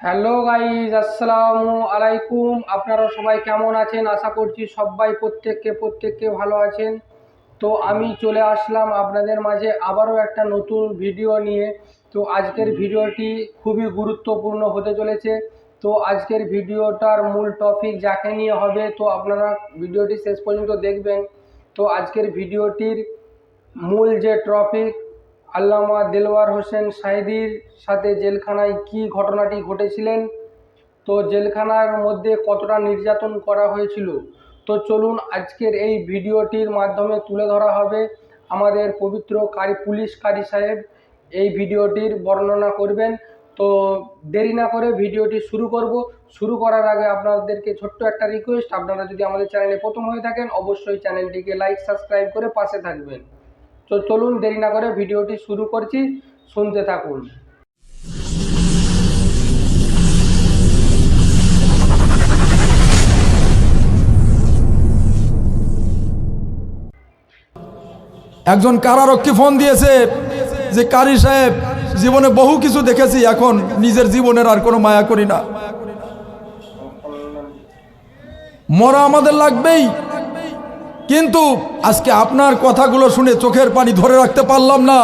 Hello guys, আসসালামু আলাইকুম। আপনারা সবাই কেমন আছেন? আশা করছি সবাই প্রত্যেককে প্রত্যেককে ভালো আছেন। তো আমি চলে আসলাম আপনাদের মাঝে আবারও একটা নতুন ভিডিও নিয়ে। তো আজকের ভিডিওটি খুবই গুরুত্বপূর্ণ হতে চলেছে। তো আজকের ভিডিওটার মূল টপিক যাকে নিয়ে হবে, তো আপনারা ভিডিওটি শেষ পর্যন্ত দেখবেন। তো আজকের ভিডিওটির মূল যে টপিক আল্লামা দেলওয়ার হোসেন সাইদির সাথে জেলখানায় কি ঘটনাটি ঘটেছিলেন? তো জেলখানার মধ্যে কতটা নির্যাতন করা হয়েছিল? তো চলুন আজকের এই ভিডিওটির মাধ্যমে তুলে ধরা হবে আমাদের পবিত্র কারি, পুলিশ কারি সাহেব। এই ভিডিওটির বর্ণনা করবেন। তো দেরি না করে ভিডিওটি শুরু করব। শুরু করার আগে আপনাদেরকে ছোট্ট একটা রিকোয়েস্ট আপনারা যদি আমাদের চ্যানেলে প্রথম হয়ে থাকেন, অবশ্যই চ্যানেলটিকে লাইক সাবস্ক্রাইব করে পাশে থাকবেন। তো চলুন দেরি না করে ভিডিওটি শুরু করছি, শুনতে থাকুন। একজন কারারক্ষী ফোন দিয়েছে যে, কারি সাহেব, জীবনে বহু কিছু দেখেছি, এখন নিজের জীবনের আর কোনো মায়া করি না। মরা আমাদের লাগবেই কিন্তু আজকে আপনার কথাগুলো শুনে চোখের পানি ধরে রাখতে পারলাম না।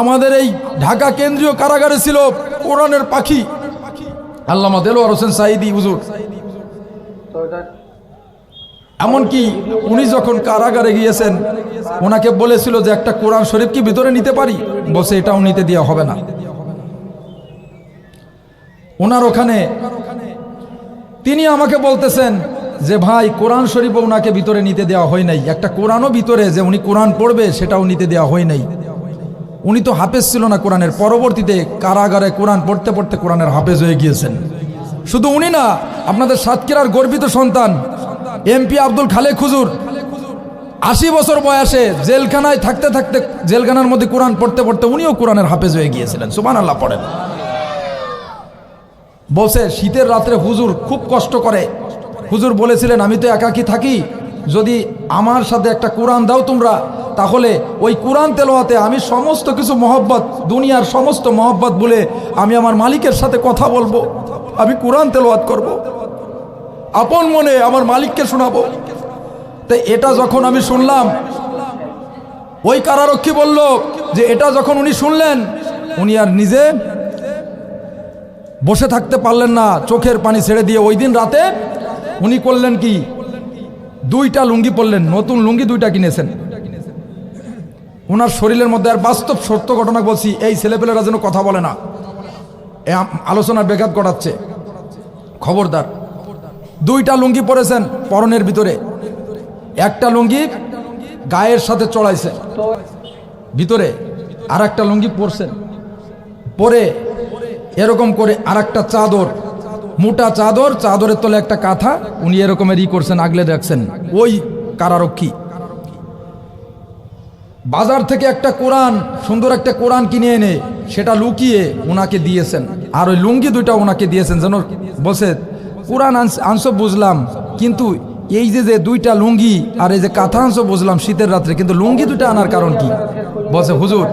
আমাদের এই ঢাকা কেন্দ্রীয় কারাগারে ছিল কোরআনের পাখি। আল্লামা দেলোয়ার হোসেন সাইদি হুজুর। এমনকি উনি যখন কারাগারে গিয়েছেন, ওনাকে বলেছিল যে একটা কোরআন শরীফ কি ভিতরে নিতে পারি? বসে এটাও নিতে দেওয়া হবে না। ওনার ওখানে তিনি আমাকে বলতেছেন যে ভাই কোরআন শরীফও ওনাকে ভিতরে নিতে দেওয়া হয় নাই। একটা কোরআনও ভিতরে যে উনি কোরআন পড়বে, সেটাও নিতে দেওয়া হয় নাই। উনি তো হাফেজ ছিল না কোরআনের। পরবর্তীতে কারাগারে কোরআন পড়তে পড়তে কোরআনের হাফেজ হয়ে গিয়েছেন। শুধু উনি না, আপনাদের সাতক্ষীরার গর্বিত সন্তান, এমপি আব্দুল খালেক খুজুর আশি বছর বয়সে জেলখানায় থাকতে থাকতে জেলখানার মধ্যে কোরআন পড়তে পড়তে উনিও কোরআনের হাফেজ হয়ে গিয়েছিলেন। সুবান আল্লাহ পড়েন। বলছে, শীতের রাত্রে হুজুর খুব কষ্ট করে হুজুর বলেছিলেন, আমি তো একাকি থাকি। যদি আমার সাথে একটা কোরআন দাও তোমরা, তাহলে ওই কোরআন তেলোয়াতে আমি সমস্ত কিছু মহব্বত, দুনিয়ার সমস্ত মহব্বত বলে আমি আমার মালিকের সাথে কথা বলব। আমি কোরআন তেলোয়াত করব। আপন মনে আমার মালিককে শোনাবো। তো এটা যখন আমি শুনলাম, ওই কারারক্ষী বলল যে, এটা যখন উনি শুনলেন, উনি আর নিজে বসে থাকতে পারলেন না, চোখের পানি ছেড়ে দিয়ে। ওই দিন রাতে উনি করলেন কি? দুইটা লুঙ্গি পরলেন, নতুন লুঙ্গি দুইটা কিনেছেন। ওনার শরীরের মধ্যে আর বাস্তব সত্য ঘটনা বলছি, এই ছেলেপেলেরা যেন কথা বলে না। আলোচনার বেঘাত ঘটাচ্ছে। খবরদার। দুইটা লুঙ্গি পরেছেন পরনের ভিতরে। একটা লুঙ্গি গায়ের সাথে চড়াইছে। ভিতরে আর একটা লুঙ্গি পরছেন। পরে এরকম করে আর একটা চাদর মোটা চাদর, চাদরের তলে একটা কাঁথা, উনি এরকমের ই করছেন, আগলে রাখছেন ওই কারারক্ষী। বাজার থেকে একটা কোরআন, সুন্দর একটা কোরআন কিনে এনে সেটা লুকিয়ে ওনাকে দিয়েছেন। আর ওই লুঙ্গি দুইটা ওনাকে দিয়েছেন, যেন বসে কোরআন আনস- বুঝলাম, কিন্তু এই যে যে দুইটা লুঙ্গি আর এই যে কাঁথা আনছো বুঝলাম শীতের রাত্রে, কিন্তু লুঙ্গি দুইটা আনার কারণ কি? বসে, হুজুর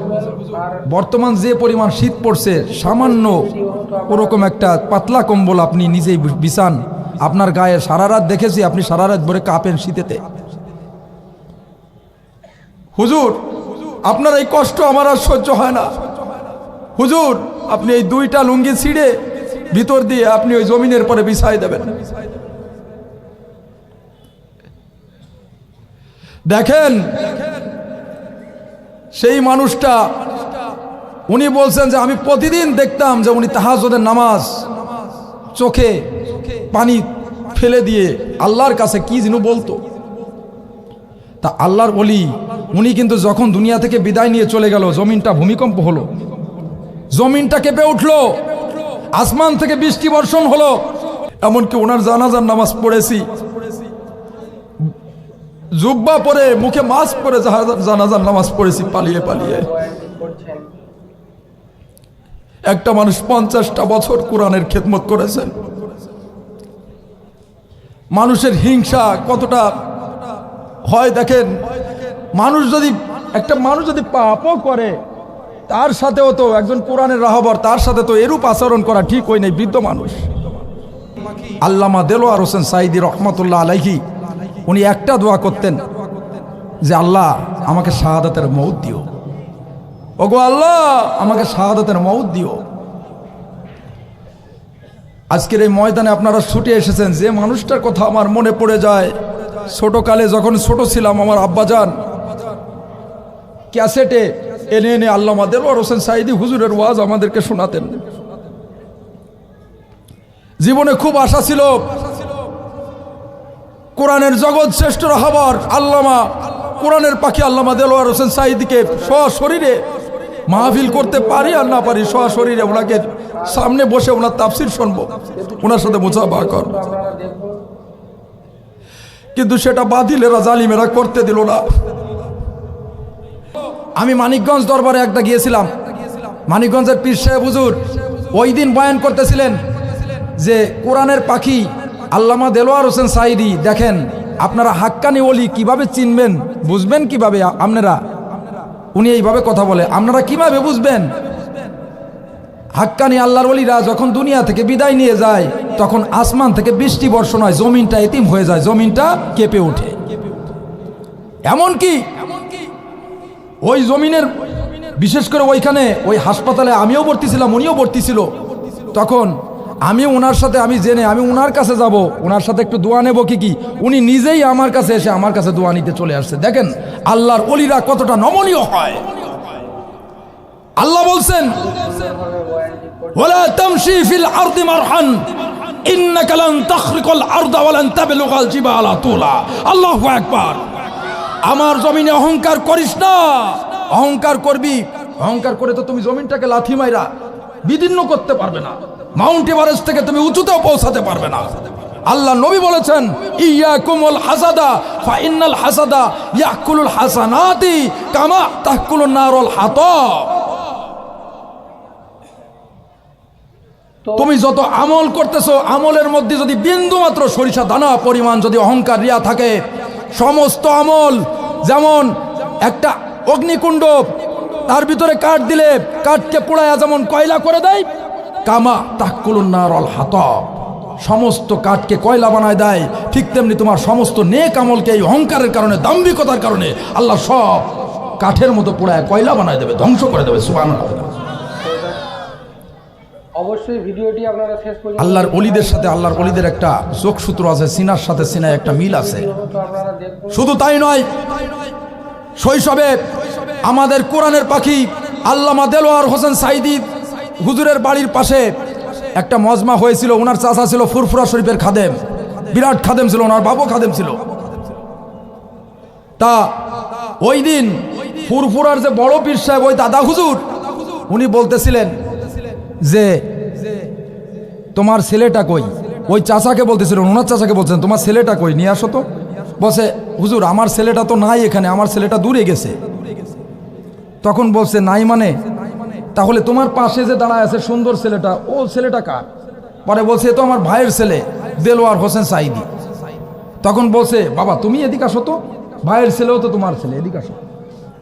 বর্তমান যে পরিমাণ শীত পড়ছে, সামান্য ওরকম একটা পাতলা কম্বল আপনি নিজেই বিছান। আপনার গায়ে সারা রাত দেখেছি, আপনি সারা রাত ভরে কাঁপেন শীতেতে। হুজুর, আপনার এই কষ্ট আমার আর সহ্য হয় না। হুজুর, আপনি এই দুইটা লুঙ্গি ছিঁড়ে ভিতর দিয়ে আপনি ওই জমিনের পরে বিছাই দেবেন। দেখেন, সেই মানুষটা উনি বলছেন যে, আমি প্রতিদিন দেখতাম যে উনি তাহাজদের নামাজ চোখে পানি ফেলে দিয়ে আল্লাহর কাছে কি যেন বলতো। তা আল্লাহর বলি উনি কিন্তু যখন দুনিয়া থেকে বিদায় নিয়ে চলে গেল, জমিনটা ভূমিকম্প হলো। জমিনটা কেঁপে উঠল। আসমান থেকে বৃষ্টি বর্ষণ হলো। এমনকি ওনার জানাজার নামাজ পড়েছি। জুব্বা পরে, মুখে মাস্ক পরে জানাজার নামাজ পড়েছি পালিয়ে পালিয়ে। একটা মানুষ পঞ্চাশটা বছর কোরআনের খেদমত করেছেন। মানুষের হিংসা কতটা হয় দেখেন, মানুষ যদি, একটা মানুষ যদি পাপও করে, তার সাথেও তো একজন কোরআনের রাহবর, তার সাথে তো এরূপ আচরণ করা ঠিক হয় নাই, বৃদ্ধ মানুষ। আল্লামা দেলোয়ার হোসেন সাইদি রহমতুল্লাহ আলাইহি, উনি একটা দোয়া করতেন যে, আল্লাহ আমাকে শাহাদাতের মৌত দিও। ওগো আল্লাহ, আমাকে শাহাদাতের মৌত দিও। আজকের এই ময়দানে আপনারা ছুটে এসেছেন, যে মানুষটার কথা আমার মনে পড়ে যায়। ছোটকালে যখন ছোট ছিলাম আমার আব্বাজান, ক্যাসেটে এনে এনে আল্লামা দেলোয়ার হোসেন সাইদি হুজুরের ওয়াজ আমাদেরকে শোনাতেন। জীবনে খুব আশা ছিল, কোরআনের জগৎ শ্রেষ্ঠ হবার আল্লামা, কোরআনের পাখি আল্লামা দেলোয়ার হোসেন সাইদিকে সশরীরে মাহফিল করতে পারি আর না পারি, সশরীরে ওনাকে সামনে বসে ওনার তাফসির শুনব। ওনার সাথে মোছাফা কর কিন্তু সেটা বাতিলেরা জালিমেরা করতে দিল না। আমি মানিকগঞ্জ দরবারে একটা গিয়েছিলাম। মানিকগঞ্জের পীর সাহেব হুজুর ওই দিন বয়ান করতেছিলেন যে কোরআনের পাখি আল্লামা দেলোয়ার হোসেন সাইদি দেখেন আপনারা হাক্কানি ওলি কীভাবে চিনবেন, বুঝবেন কীভাবে আপনারা? উনি এইভাবে কথা বলে, আপনারা কীভাবে বুঝবেন? হাক্কানি আল্লাহর অলিরা যখন দুনিয়া থেকে বিদায় নিয়ে যায়, তখন আসমান থেকে বৃষ্টি বর্ষণ হয়, জমিনটা এতিম হয়ে যায়, জমিনটা কেঁপে ওঠে। এমন কি ওই জমিনের, বিশেষ করে ওইখানে ওই হাসপাতালে আমিও ভর্তি ছিলাম, উনিও ভর্তি ছিল। তখন আমি ওনার সাথে, আমি জেনে, আমি ওনার কাছে যাব। ওনার সাথে একটু দোয়া নেব কি কি? উনি নিজেই আমার কাছে এসে আমার কাছে দোয়া নিতে চলে আসছে। দেখেন, আল্লাহর অলিরা কতটা নমনীয় হয়। আল্লাহ বলছেন ওলা আমার জমিনে অহংকার করিস না। অহংকার করবি। অহংকার করে তো তুমি জমিনটাকে লাথি মাইরা বিদীর্ণ করতে পারবে না। মাউন্ট এভারেস্ট থেকে তুমি উঁচুতেও পৌঁছাতে পারবে না। আল্লাহ নবী বলেছেন ইয়া কুমল হাসাদা ফা ইন্নাল হাসাদা ইয়াকুলুল হাসানাতি কামা তাহকুলুন নারুল হাতব তো তুমি যত আমল করতেছো, আমলের মধ্যে যদি বিন্দু মাত্র সরিষা দানা পরিমাণ যদি অহংকার রিয়া থাকে, সমস্ত আমল যেমন একটা অগ্নিকুণ্ড তার ভিতরে কাঠ দিলে কাঠকে পোড়ায়া যেমন কয়লা করে দেয় কামা তাকুলুন নারল হাত সমস্ত কাঠকে কয়লা বানায় দেয় ঠিক তেমনি তোমার সমস্ত নেক আমলকে এই অহংকারের কারণে দাম্ভিকতার কারণে আল্লাহ সব কাঠের মতো পোড়ায় কয়লা বানায় দেবে ধ্বংস করে দেবে সুবান অবশ্যই ভিডিওটি আপনারা শেষ পর্যন্ত আল্লাহর অলিদের সাথে আল্লাহর অলিদের একটা যোগসূত্র আছে সিনার সাথে সিনায় একটা মিল আছে। শুধু তাই নয় শৈশবে আমাদের কোরআনের পাখি আল্লামা দেলোয়ার হোসেন সাইদি হুজুরের বাড়ির পাশে একটা মজমা হয়েছিল, ওনার চাচা ছিল ফুরফুরা শরীফের খাদেম। বিরাট খাদেম ছিল, ওনার বাবু খাদেম ছিল। তা ওই দিন ফুরফুরার যে বড় পীর সাহেব, ওই দাদা হুজুর, উনি বলতেছিলেন যে, তোমার ছেলেটা কই? ওই চাচাকে বলতেছিল ওনার চাচাকে বলছেন তোমার ছেলেটা কই? নিয়ে আসো তো। বলছে, হুজুর, আমার ছেলেটা তো নাই এখানে, আমার ছেলেটা দূরে গেছে। তখন বলছে, নাই মানে? তাহলে তোমার পাশে যে দাঁড়ায় আছে সুন্দর ছেলেটা, ও ছেলেটা কার? পরে বলছে, "এ তো আমার ভাইয়ের ছেলে, দেলোয়ার হোসেন সাইদি তখন বলছে, বাবা, তুমি এদিকে আসো তো। ভাইয়ের ছেলেও তো তোমার ছেলে, এদিকে আসো।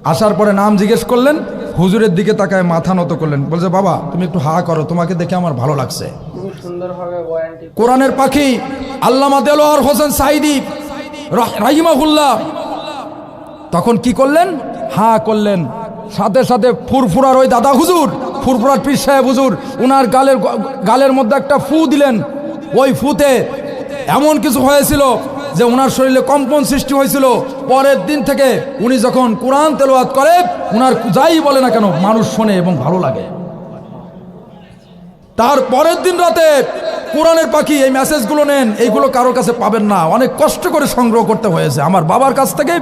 আসার পরে নাম জিজ্ঞেস করলেন, হুজুরের দিকে তাকায় মাথা নত করলেন। বলছে, বাবা, তুমি একটু হা করো, তোমাকে দেখে আমার ভালো লাগছে। কোরআনের পাখি আল্লামা দেলোয়ার হোসেন সাইদি রাহ- রাহিমাহুল্লাহ। তখন কি করলেন? হা করলেন। সাথে সাথে ফুরফুরার ওই দাদা হুজুর, ফুরফুরার পীর সাহেব হুজুর, উনার গালের গালের মধ্যে একটা ফু দিলেন। ওই ফুতে এমন কিছু হয়েছিল যে ওনার শরীরে কম্পন সৃষ্টি হয়েছিল। পরের দিন থেকে উনি যখন কোরআন তেলাওয়াত করে, উনার যাই বলে না কেন, মানুষ শোনে এবং ভালো লাগে। তার পরের দিন রাতে কোরআনের পাখি এই মেসেজগুলো নেন, এইগুলো কারোর কাছে পাবেন না। অনেক কষ্ট করে সংগ্রহ করতে হয়েছে আমার বাবার কাছ থেকে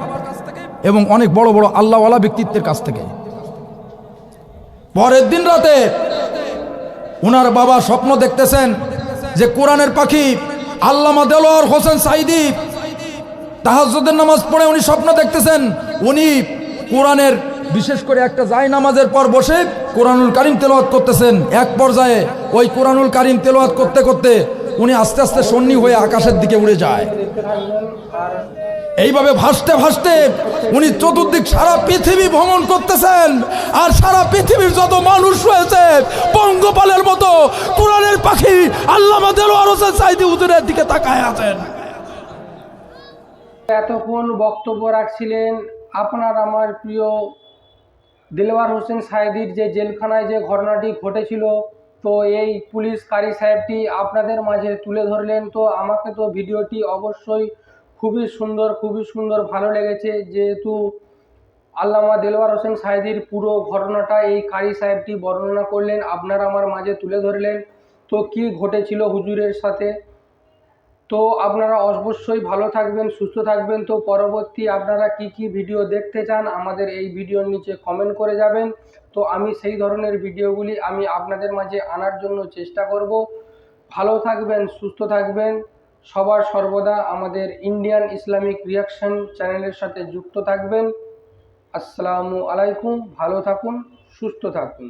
এবং অনেক বড় বড় আল্লাহওয়ালা ব্যক্তিত্বের কাছ থেকে। পরের দিন রাতে ওনার বাবা স্বপ্ন দেখতেছেন যে কোরআনের পাখি আল্লামা দেলোয়ার হোসেন সাইদি তাহাজ্জুদের নামাজ পড়ে উনি স্বপ্ন দেখতেছেন, উনি কোরআনের বিশেষ করে একটা জায় নামাজের পর বসে কোরআনুল কারিম তেলাওয়াত করতেছেন। এক পর্যায়ে ওই কোরআনুল কারিম তেলাওয়াত করতে করতে উনি আস্তে আস্তে সন্নি হয়ে আকাশের দিকে উড়ে যায়। এইভাবে ভাসতে ভাসতে উনি চতুর্দিক সারা পৃথিবী ভ্রমণ করতেছেন। আর সারা পৃথিবীর যত মানুষ রয়েছে পঙ্গপালের মতো কোরআনের পাখি আল্লাহ দেলোয়ার হোসেন দিকে তাকায় আছেন। এতক্ষণ বক্তব্য রাখছিলেন আপনার আমার প্রিয় দিলওয়ার হোসেন সাইদির যে জেলখানায় যে ঘটনাটি ঘটেছিল, তো এই পুলিশ কারি সাহেবটি আপনাদের মাঝে তুলে ধরলেন। তো আমাকে তো ভিডিওটি অবশ্যই খুবই সুন্দর খুবই সুন্দর, ভালো লেগেছে। যেহেতু আল্লামা দেলওয়ার হোসেন সাইদির পুরো ঘটনাটা এই কারি সাহেবটি বর্ণনা করলেন, আপনারা আমার মাঝে তুলে ধরলেন। তো কি ঘটেছিল হুজুরের সাথে? তো আপনারা অবশ্যই ভালো থাকবেন, সুস্থ থাকবেন। তো পরবর্তী আপনারা কি কি ভিডিও দেখতে চান, আমাদের এই ভিডিওর নিচে কমেন্ট করে যাবেন। তো আমি সেই ধরনের ভিডিওগুলি আমি আপনাদের মাঝে আনার জন্য চেষ্টা করব। ভালো থাকবেন, সুস্থ থাকবেন। সবার সর্বদা আমাদের ইন্ডিয়ান ইসলামিক রিয়াকশন চ্যানেলের সাথে যুক্ত থাকবেন। আসসালামু আলাইকুম, ভালো থাকুন, সুস্থ থাকুন।